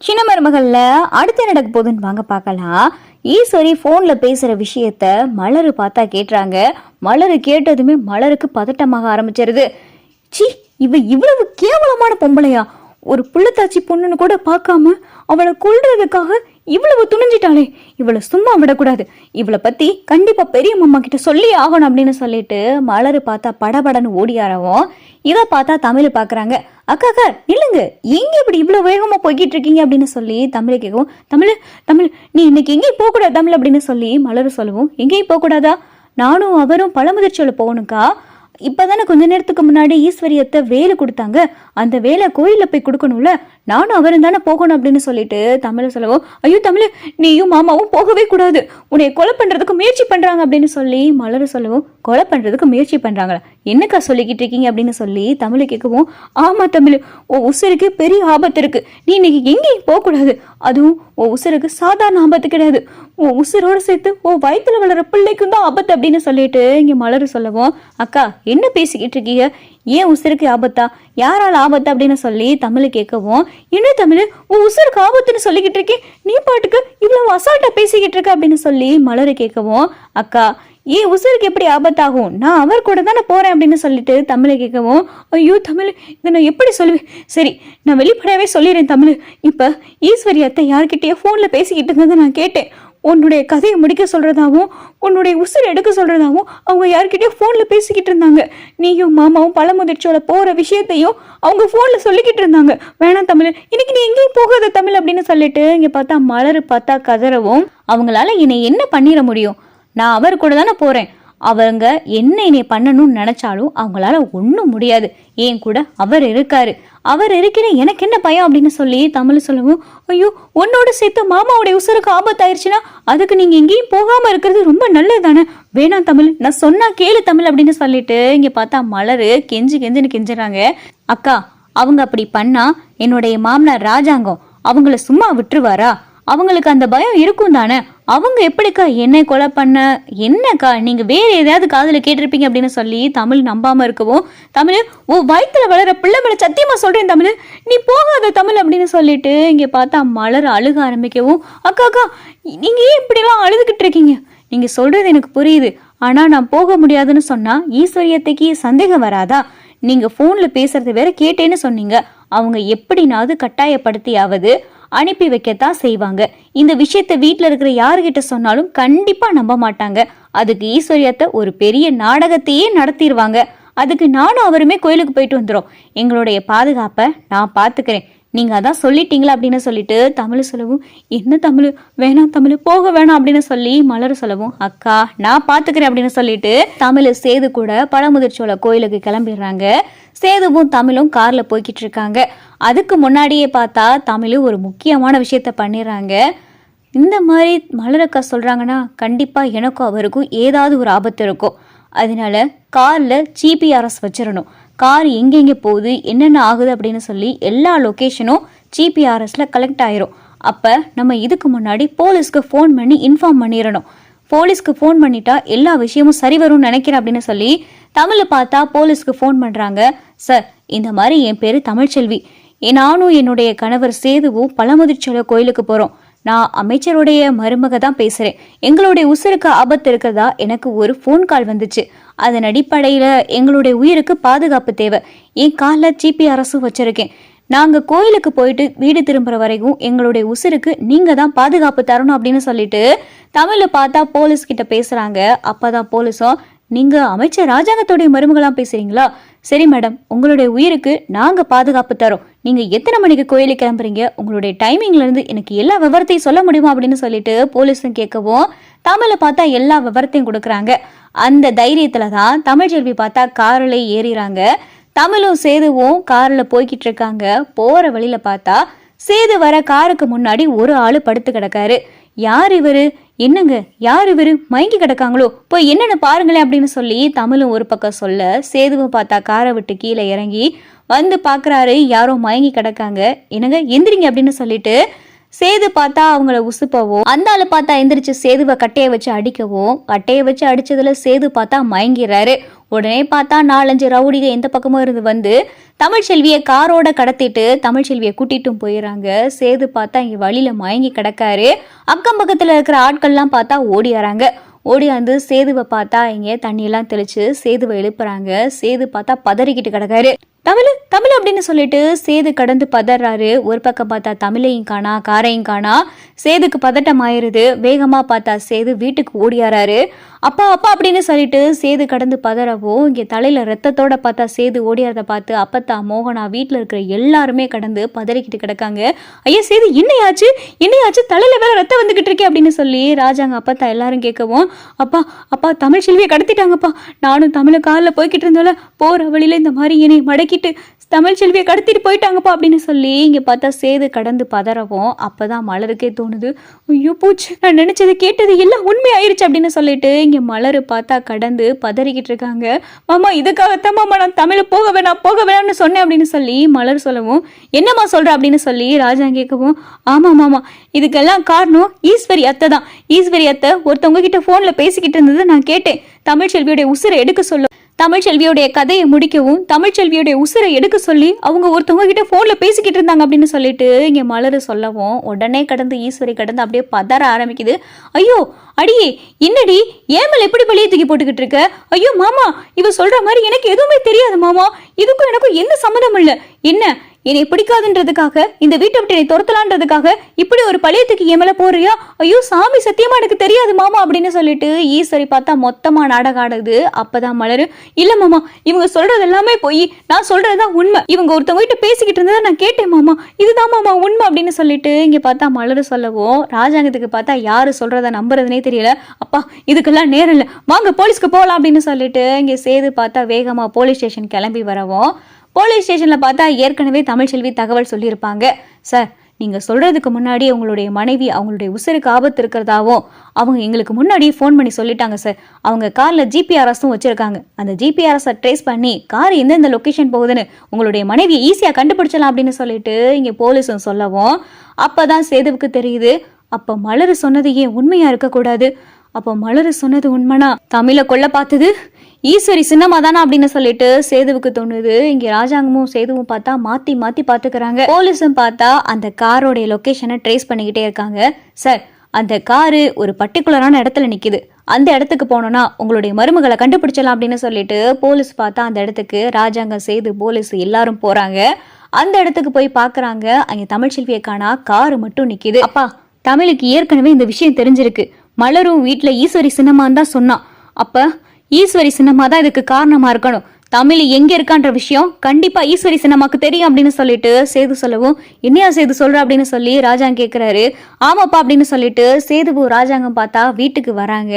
சின்ன மருமகள்ல அடுத்து நடக்க போகுதுன்னு வாங்க பார்க்கலாம். ஈஸ்வரி ஃபோனில் பேசுகிற விஷயத்த மலரு பார்த்தா கேட்டுறாங்க மலரு கேட்டதுமே மலருக்கு பதட்டமாக ஆரம்பிச்சிருது. சி இவ இவ்வளவு கேவலமான பொம்பளையா? ஒரு புள்ளத்தாச்சி பொண்ணுன்னு கூட பார்க்காம அவளை கொள்றதுக்காக இவ்வளவு துணிஞ்சிட்டாளே. இவளை சும்மா விடக்கூடாது. இவளை பத்தி கண்டிப்பா பெரிய மாமா கிட்ட சொல்லி ஆகணும் அப்படின்னு சொல்லிட்டு மலர் பார்த்தா படபடன்னு ஓடியாரவும் இதை பார்த்தா தமிழ் பார்க்குறாங்க. அக்கா அக்கா இல்லைங்க எங்க இப்படி இவ்வளவு வேகமா போய்கிட்டு இருக்கீங்க அப்படின்னு சொல்லி தமிழை கேட்கவும் தமிழ் தமிழ் நீ இன்னைக்கு எங்கேயும் போகக்கூடாது தமிழ் அப்படின்னு சொல்லி மலர் சொல்லவும் எங்கேயும் போகக்கூடாதா? நானும் அவரும் பழமுதிர்ச்சியில் போகணுக்கா இப்பதானே கொஞ்ச நேரத்துக்கு முன்னாடி ஈஸ்வரியத்தை வேலை கொடுத்தாங்க. அந்த வேலை கோயிலில் போய் கொடுக்கணும்ல. நானும் அவரும் தானே போகணும் அப்படின்னு சொல்லிட்டு தமிழ சொல்லவும் ஐயோ தமிழ் நீயும் மாமாவும் போகவே கூடாது. உன்னை கொலை பண்ணுறதுக்கு முயற்சி பண்ணுறாங்க அப்படின்னு சொல்லி மலரை சொல்லவும் கொலை பண்ணுறதுக்கு முயற்சி பண்ணுறாங்களா என்னக்கா சொல்லிக்கிட்டு இருக்கீங்க? அப்படின்னு சொல்லி தமிழை கேட்கவும் ஆமாம் தமிழ் உன் உசுருக்கு பெரிய ஆபத்து இருக்குது நீ இன்னைக்கு எங்கேயும் போகக்கூடாது. அதுவும் உன் உசுருக்கு சாதாரண ஆபத்து கிடையாது. உன் உசுரோடு சேர்த்து உன் வயிற்றுல வளர பிள்ளைக்கும் தான் ஆபத்து அப்படின்னு சொல்லிட்டு இங்கே மலர் சொல்லவும் அக்கா என்ன பேசிக்கிட்டு இருக்கீங்க? ஏன் உசுருக்கு ஆபத்தா? யாரால் ஆபத்து? அப்படின்னு சொல்லி தமிழ் கேட்கவும் என்ன தமிழ்? உன் உசுருக்கு ஆபத்துன்னு சொல்லிக்கிட்டு இருக்கேன் நீ பாட்டுக்கு இவ்வளவு அசால்ட்டாக பேசிக்கிட்டு இருக்க அப்படின்னு சொல்லி மலர் கேட்கவும் அக்கா ஏன் உசுருக்கு எப்படி ஆபத்தாகும்? நான் அவர் கூட தானே போறேன் அப்படின்னு சொல்லிட்டு தமிழை கேட்கவும் ஐயோ தமிழ் இதை நான் எப்படி சொல்லுவேன்? சரி நான் வெளிப்படையாவே சொல்லிடுறேன் தமிழ். இப்போ ஈஸ்வரி அத்தை யார்கிட்டயோ ஃபோனில் பேசிக்கிட்டு இருந்ததை நான் கேட்டேன். உன்னுடைய கதையை முடிக்க சொல்றதாவும் உன்னுடைய உசுர் எடுக்க சொல்றதாவும் அவங்க யார்கிட்டயோ ஃபோனில் பேசிக்கிட்டு இருந்தாங்க. நீயும் மாமாவும் பழமுதிர்ச்சியோட போற விஷயத்தையும் அவங்க ஃபோனில் சொல்லிக்கிட்டு இருந்தாங்க. வேணாம் தமிழ் இன்னைக்கு நீ எங்கேயும் போகாத தமிழ் அப்படின்னு சொல்லிட்டு இங்க பார்த்தா மலர் பார்த்தா கதறவும் அவங்களால என்னை என்ன பண்ணிட முடியும்? நான் அவர் கூட தானே போறேன். அவங்க என்ன என்னை பண்ணணும்னு நினைச்சாலும் அவங்களால ஒன்றும் முடியாது. ஏன் கூட அவர் இருக்காரு. அவர் இருக்கிற எனக்கு என்ன பயம் அப்படின்னு சொல்லி தமிழ் சொல்லவும். ஐயோ உன்னோட சேர்த்து மாமாவுடைய உசுருக்கு ஆபத்தாயிருச்சுன்னா அதுக்கு நீங்க எங்கேயும் போகாம இருக்கிறது ரொம்ப நல்லது தானே வேணாம் தமிழ் நான் சொன்னா கேளு தமிழ் அப்படின்னு சொல்லிட்டு இங்க பார்த்தா மலரு கெஞ்சி கெஞ்சின்னு கெஞ்சுறாங்க. அக்கா அவங்க அப்படி பண்ணா என்னுடைய மாமனார் ராஜாங்கம் அவங்கள சும்மா விட்டுருவாரா? அவங்களுக்கு அந்த பயம் இருக்கும் தானே அவங்க எப்படிக்கா என்னை கொலை பண்ண என்னக்கா? நீங்க வேற ஏதாவது காதில் கேட்டிருப்பீங்க அப்படின்னு சொல்லி தமிழ் நம்பாம இருக்கவும் தமிழ் ஓ வயித்துல வளர பிள்ளை மேல சத்தியமா சொல்றேன் தமிழ் நீ போகாத தமிழ் அப்படின்னு சொல்லிட்டு இங்க பார்த்தா மலர் அழுக ஆரம்பிக்கவும் அக்கா அக்கா நீங்க ஏன் இப்படிலாம் அழுதுகிட்டு இருக்கீங்க? நீங்க சொல்றது எனக்கு புரியுது. ஆனா நான் போக முடியாதுன்னு சொன்னா ஈஸ்வரியத்தைக்கு சந்தேகம் வராதா? நீங்க போன்ல பேசுறது வேற கேட்டேன்னு சொன்னீங்க. அவங்க எப்படினாவது கட்டாயப்படுத்தியாவது அனுப்பி வைக்கத்தான் செய்வாங்க. இந்த விஷயத்த வீட்டில் இருக்கிற யாருகிட்ட சொன்னாலும் கண்டிப்பா நம்ப மாட்டாங்க. அதுக்கு ஈஸ்வர்யத்தை ஒரு பெரிய நாடகத்தையே நடத்திடுவாங்க அதுக்கு நானும் அவருமே கோயிலுக்கு போயிட்டு வந்துடும் எங்களுடைய பாதுகாப்பை நான் பார்த்துக்கிறேன். நீங்கள் அதான் சொல்லிட்டீங்களா அப்படின்னு சொல்லிட்டு தமிழ் சொல்லவும் என்ன தமிழ்? வேணாம் தமிழ் போக வேணாம் அப்படின்னு சொல்லி மலர் சொல்லவும் அக்கா நான் பார்த்துக்கிறேன் அப்படின்னு சொல்லிட்டு தமிழ் சேது கூட பழமுதிர்ச்சோல கோயிலுக்கு கிளம்பிடுறாங்க. சேதுவும் தமிழும் காரில் போய்கிட்டு இருக்காங்க. அதுக்கு முன்னாடியே பார்த்தா தமிழ் ஒரு முக்கியமான விஷயத்த பண்ணிடுறாங்க. இந்த மாதிரி மலரக்கா சொல்கிறாங்கன்னா கண்டிப்பாக எனக்கும் அவருக்கும் ஏதாவது ஒரு ஆபத்து இருக்கும். அதனால காரில் ஜிபிஆர்எஸ் வச்சிடணும் கார் எங்கெங்கே போகுது என்னென்ன ஆகுது அப்படின்னு சொல்லி எல்லா லொக்கேஷனும் ஜிபிஆர்எஸில் கலெக்ட் ஆயிரும். அப்போ நம்ம இதுக்கு முன்னாடி போலீஸ்க்கு ஃபோன் பண்ணி இன்ஃபார்ம் பண்ணிடணும் போலீஸ்க்கு ஃபோன் பண்ணிட்டா எல்லா விஷயமும் சரி வரும்னு நினைக்கிறேன் அப்படின்னு சொல்லி தமிழை பார்த்தா போலீஸ்க்கு ஃபோன் பண்ணுறாங்க சார் இந்த மாதிரி என் பேர் தமிழ்ச்செல்வி. நானும் என்னுடைய கணவர் சேதுவும் பழமுதிர்ச்சோல கோயிலுக்கு போகிறோம் நான் அமைச்சருடைய மருமக தான் பேசுகிறேன் எங்களுடைய உசுருக்கு ஆபத்து இருக்கிறதா? எனக்கு ஒரு ஃபோன் கால் வந்துச்சு. அதன் அடிப்படையில் எங்களுடைய உயிருக்கு பாதுகாப்பு தேவை. என் காலில் ஜிபிஆர்எஸும் வச்சுருக்கேன். நாங்கள் கோயிலுக்கு போயிட்டு வீடு திரும்புகிற வரைக்கும் எங்களுடைய உசுருக்கு நீங்கள் தான் பாதுகாப்பு தரணும் அப்படின்னு சொல்லிட்டு தமிழில் பார்த்தா போலீஸ் கிட்ட பேசுகிறாங்க அப்போ தான் போலீஸும் நீங்கள் அமைச்சர் ராஜாங்கத்துடைய மருமகளாம் பேசுகிறீங்களா சரி மேடம் உங்களுடைய உயிருக்கு நாங்கள் பாதுகாப்பு தரோம். நீங்கள் எத்தனை மணிக்கு கோயிலுக்கு கிளம்புறீங்க? உங்களுடைய டைமிங்லேருந்து எனக்கு எல்லா விவரத்தையும் சொல்ல முடியுமா அப்படின்னு சொல்லிட்டு போலீஸும் கேட்கவும் தமிழை பார்த்தா எல்லா விவரத்தையும் கொடுக்குறாங்க. அந்த தைரியத்தில் தான் தமிழ்ச்செல்வி பார்த்தா காரில் ஏறிறாங்க. தமிழும் சேதுவும் காரில் போய்கிட்டு இருக்காங்க. போகிற வழியில் பார்த்தா சேது வர காருக்கு முன்னாடி ஒரு ஆளு படுத்து கிடக்காரு. யார் இவரு? என்னங்க? யார் இவரு? மயங்கி கிடக்காங்களோ? போய் என்னென்ன பாருங்களேன் அப்படின்னு சொல்லி தமிழும் ஒரு பக்கம் சொல்ல சேதுவும் பார்த்தா காரை விட்டு கீழே இறங்கி வந்து பார்க்குறாரு. யாரோ மயங்கி கிடக்காங்க. என்னங்க? எந்திரிங்க அப்படின்னு சொல்லிட்டு சேது பார்த்தா அவங்கள உசுப்பவும் அந்த ஆளு பார்த்தா எந்திரிச்சு சேதுவை கட்டைய வச்சு அடிக்கவும் கட்டைய வச்சு அடிச்சதுல சேது பார்த்தா மயங்கிறாரு. உடனே பார்த்தா நாலஞ்சு ரவுடிக எந்த பக்கமும் இருந்து வந்து தமிழ்ச்செல்வியை காரோட கடத்திட்டு தமிழ்ச்செல்வியை கூட்டிட்டும் போயிடுறாங்க சேது பார்த்தா இங்கே வழியில மயங்கி கிடக்காரு. அக்கம் பக்கத்தில் இருக்கிற ஆட்கள்லாம் பார்த்தா ஓடியாராங்க. ஓடியாந்து சேதுவை பார்த்தா இங்கே தண்ணியெல்லாம் தெளிச்சு சேதுவை எழுப்புறாங்க. சேது பார்த்தா பதறிக்கிட்டு கிடக்காரு. தமிழ் தமிழ் அப்படின்னு சொல்லிட்டு சேது கடந்து பதறாரு. ஒரு பக்கம் பார்த்தா தமிழையும் காணா காரையும் காணா. சேதுக்கு பதட்டம் ஆயிருது. வேகமா பார்த்தா சேது வீட்டுக்கு ஓடியாராரு. அப்பா அப்பா அப்படின்னு சொல்லிட்டு சேது கடந்து பதறவோ இங்க தலையில ரத்தத்தோட பார்த்தா சேது ஓடியாரத பார்த்து அப்பத்தா மோகனா வீட்டுல இருக்கிற எல்லாருமே கடந்து பதறிக்கிட்டு கிடக்காங்க. ஐயா சேது என்னையாச்சு? என்னையாச்சு? தலையில வேற ரத்தம் வந்துகிட்டு இருக்கே அப்படின்னு சொல்லி ராஜாங்க அப்பத்தா எல்லாரும் கேட்கவும் அப்பா அப்பா தமிழ் செல்வியை கடத்திட்டாங்கப்பா. நானும் தமிழ காலில் போய்கிட்டு இருந்தால போற வழியில இந்த மாதிரி என்னை மடக்கிட்டு தமிழ் செல்வியை கடத்திட்டு போயிட்டாங்கப்பா அப்படின்னு சொல்லி இங்க பார்த்தா சேது கடந்து பதறவும் அப்பதான் மலருக்கே தோணுது. ஐயோ பூச்சி நான் நினைச்சது கேட்டது எல்லாம் உண்மையாயிருச்சு அப்படின்னு சொல்லிட்டு இங்க மலரு பார்த்தா கடந்து பதறிக்கிட்டு இருக்காங்க. மாமா இதுக்காகத்தான் மாமா நான் தமிழ் போக வேணாம் போக வேணாம்னு சொன்னேன் அப்படின்னு சொல்லி மலர் சொல்லவும் என்னம்மா சொல்ற? அப்படின்னு சொல்லி ராஜா கேட்கவும் ஆமா மாமா இதுக்கெல்லாம் காரணம் ஈஸ்வரி அத்தை தான். ஈஸ்வரி அத்தை ஒருத்தவங்க கிட்ட போன்ல பேசிக்கிட்டு இருந்தது நான் கேட்டேன். தமிழ் செல்வியுடைய உசுரை எடுக்க சொல்ல தமிழ்ச்செல்வியோடைய கதையை முடிக்கவும் தமிழ்ச்செல்வியோடைய உசுரை எடுக்க சொல்லி அவங்க ஒருத்தவங்க கிட்ட ஃபோனில் பேசிக்கிட்டு இருந்தாங்க அப்படின்னு சொல்லிட்டு இங்கே மலர் சொல்லவும் உடனே கடந்து ஈஸ்வரி கடந்து அப்படியே பதற ஆரம்பிக்குது. ஐயோ அடியே என்னடி? ஏமல் எப்படி பழிய தூக்கி போட்டுக்கிட்டு இருக்க? ஐயோ மாமா இவ சொல்ற மாதிரி எனக்கு எதுவுமே தெரியாது மாமா. இதுக்கும் எனக்கும் எந்த சம்மந்தமும் இல்லை? என்ன என்னை பிடிக்காதுன்றதுக்காக இந்த வீட்டை விட்டு என்னை துரத்தலான்றதுக்காக இப்படி ஒரு பழையத்துக்கு என் மேல போறியா? ஐயோ சாமி சத்தியமா எனக்கு தெரியாது மாமா அப்படின்னு சொல்லிட்டு ஈஸ்வரி பார்த்தா மொத்தமா நாடகம் ஆடுது அப்பதான் மலரு. இல்ல மாமா இவங்க சொல்றது எல்லாமே போய். நான் சொல்றதுதான் உண்மை. இவங்க ஒருத்தவங்க கிட்ட பேசிக்கிட்டு இருந்ததை நான் கேட்டேன் மாமா. இதுதான் மாமா உண்மை அப்படின்னு சொல்லிட்டு இங்க பார்த்தா மலரு சொல்லவும் ராஜாங்கத்துக்கு பார்த்தா யாரு சொல்றத நம்புறதுனே தெரியல. அப்பா இதுக்கெல்லாம் நேரம் இல்லை. வாங்க போலீஸ்க்கு போகலாம் அப்படின்னு சொல்லிட்டு இங்க சேது பார்த்தா வேகமா போலீஸ் ஸ்டேஷன் கிளம்பி வரவும் போலீஸ் ஸ்டேஷனில் பார்த்தா ஏற்கனவே தமிழ்ச்செல்வி தகவல் சொல்லியிருப்பாங்க. சார் நீங்கள் சொல்கிறதுக்கு முன்னாடி உங்களுடைய மனைவி அவங்களுடைய உசுருக்கு ஆபத்து இருக்கிறதாவும் அவங்க எங்களுக்கு முன்னாடி ஃபோன் பண்ணி சொல்லிட்டாங்க சார். அவங்க காரில் ஜிபிஆர்எஸும் வச்சுருக்காங்க. அந்த ஜிபிஆர்எஸை ட்ரேஸ் பண்ணி கார் எந்தெந்த லொக்கேஷன் போகுதுன்னு உங்களுடைய மனைவியை ஈஸியாக கண்டுபிடிச்சலாம் அப்படின்னு சொல்லிட்டு இங்கே போலீஸும் சொல்லவும் அப்போ தான் சேதுவுக்கு தெரியுது. அப்போ மலர் சொன்னது ஏன் உண்மையாக இருக்கக்கூடாது? அப்போ மலர் சொன்னது உண்மைனா தமிழை கொல்ல பார்த்தது? ஈஸ்வரி சின்னமா தானே அப்படின்னு சொல்லிட்டு சேதுவுக்கு தோணுது. இங்க ராஜாங்கமும் சேதுவும் பார்த்தா மாத்தி மாத்தி பாத்துக்கிறாங்க. போலீஸும் பார்த்தா அந்த காரோடைய லொகேஷனை ட்ரேஸ் பண்ணிக்கிட்டே இருக்காங்க. சார் அந்த காரு ஒரு பர்டிகுலரான இடத்துல நிக்குது. அந்த இடத்துக்கு போனோம்னா உங்களுடைய மருமகளை கண்டுபிடிச்சலாம் அப்படின்னு சொல்லிட்டு போலீஸ் பார்த்தா அந்த இடத்துக்கு ராஜாங்கம் சேது போலீஸ் எல்லாரும் போறாங்க. அந்த இடத்துக்கு போய் பார்க்குறாங்க அங்க தமிழ்ச்செல்வியை காணா காரு மட்டும் நிக்குது. அப்பா தமிழுக்கு ஏற்கனவே இந்த விஷயம் தெரிஞ்சிருக்கு. மலரும் வீட்டில் ஈஸ்வரி சினிமான்னு தான் சொன்னான். அப்ப ஈஸ்வரி சின்னமா தான் இதுக்கு காரணமா இருக்கணும். தமிழ் எங்க இருக்கான்ற விஷயம் கண்டிப்பா ஈஸ்வரி சின்னமாக்கு தெரியும் அப்படின்னு சொல்லிட்டு சேது சொல்லவும் என்னையா சேது சொல்ற அப்படின்னு சொல்லி ராஜாங்க கேட்கிறாரு ஆமாப்பா அப்படின்னு சொல்லிட்டு சேதுவு ராஜாங்கம் பார்த்தா வீட்டுக்கு வராங்க.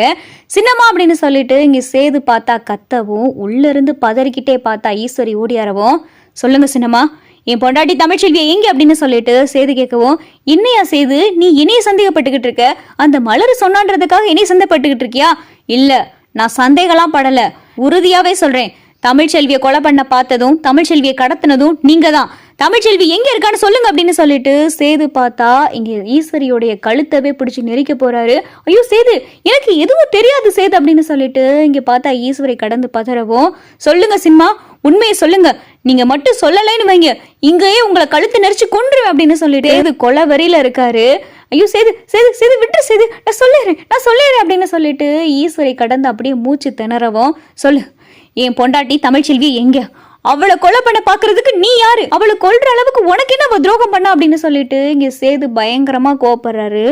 சின்னம்மா அப்படின்னு சொல்லிட்டு இங்க சேது பார்த்தா கத்தவும் உள்ள இருந்து பதறிக்கிட்டே பார்த்தா ஈஸ்வரி ஓடியாரவும். சொல்லுங்க சின்னம்மா என் பொண்டாட்டி தமிழ்ச்செல்வி எங்க அப்படின்னு சொல்லிட்டு சேது கேட்கவும் என்னையா சேது நீ இணைய சந்தேகப்பட்டுக்கிட்டு இருக்க. அந்த மலர் சொன்னான்றதுக்காக இணைய சந்தேகப்பட்டுக்கிட்டு இருக்கியா? இல்லை நான் சந்தேகம்லாம் படல. உறுதியாவே சொல்றேன். தமிழ்ச்செல்வியை கொலை பண்ண பார்த்ததும் தமிழ்ச்செல்வியை கடத்தினதும் நீங்க தான். தமிழ்ச்செல்வி எங்க இருக்கான்னு சொல்லுங்க அப்படின்னு சொல்லிட்டு சேது பார்த்தா இங்க ஈஸ்வரியோடைய கழுத்தவே பிடிச்சி நெரிக்க போறாரு. ஐயோ சேது எனக்கு எதுவும் தெரியாது சேது அப்படின்னு சொல்லிட்டு இங்க பார்த்தா ஈஸ்வரி கடந்து பதறவும். சொல்லுங்க சிம்மா உண்மையை சொல்லுங்க. நீங்க மட்டும் சொல்லலைன்னு வைங்க. இங்கேயே உங்களை கழுத்து நெரிச்சு கொன்றுவேன் அப்படின்னு சொல்லிட்டு இது கொலை வரியில இருக்காரு. ஐயோ சேது சேது சேது விட்டு சேது. நான் சொல்லிடுறேன் நான் சொல்லிடுறேன் அப்படின்னு சொல்லிட்டு ஈஸ்வரி கடந்து அப்படியே மூச்சு திணறவும் சொல்லு. என் பொண்டாட்டி தமிழ்ச்செல்வி எங்க? அவளை கொலை பண்ண பாக்குறதுக்கு நீ யாரு? அவளை கொல்ற அளவுக்கு உனக்கு என்ன துரோகம் பண்ணா அப்படின்னு சொல்லிட்டு இங்க சேது பயங்கரமா கோவப்படுறாரு.